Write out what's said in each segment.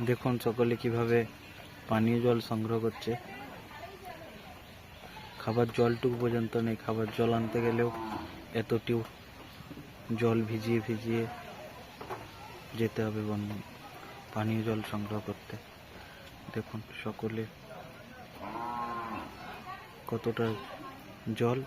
দেখুন সকলে কীভাবে পানীয় জল সংগ্রহ করছে। খাবার জলটুকু পর্যন্ত নেই, খাবার জল আনতে গেলেও এতটিও জল ভিজিয়ে ভিজিয়ে যেতে হবে বন পানীয় জল সংগ্রহ করতে। দেখুন সকলে কতটা জল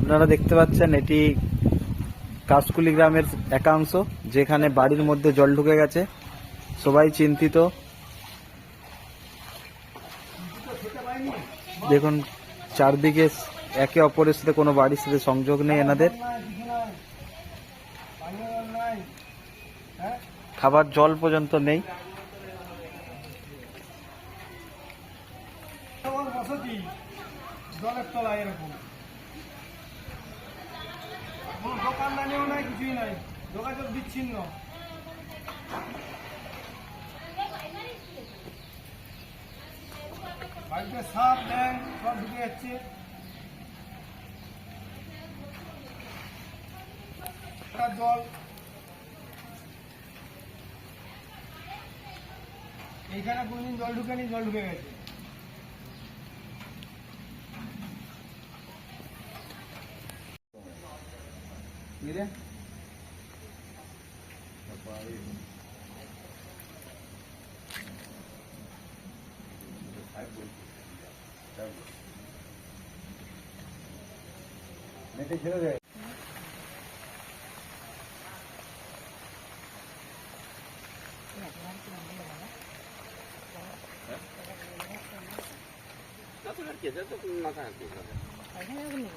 আপনারা দেখতে পাচ্ছেন, এটি কাশকুলি গ্রামের একাংশ, যেখানে বাড়ির মধ্যে জল ঢুকে গেছে। সবাই চিন্তিত। দেখুন, চারদিকে একে অপরের সাথে কোনো বাড়ির সাথে সংযোগ নেই এনাদের। খাবার জল পর্যন্ত নেই। জলের তলায় এরকম। কোনো নাই, কিছুই নাই। যোগাযোগ বিচ্ছিন্ন। বাড়িতে সাপ ব্যাং সব ঢুকে যাচ্ছে। জল। এইখানে কোনদিন জল ঢুকেনি, জল ঢুকে গেছে। Mira. Mete chelo de. Nasıl herkese dokunmadan herkese? Aynen öyle.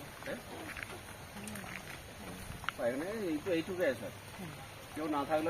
তো এইটুকু আছে। কেউ না থাকলে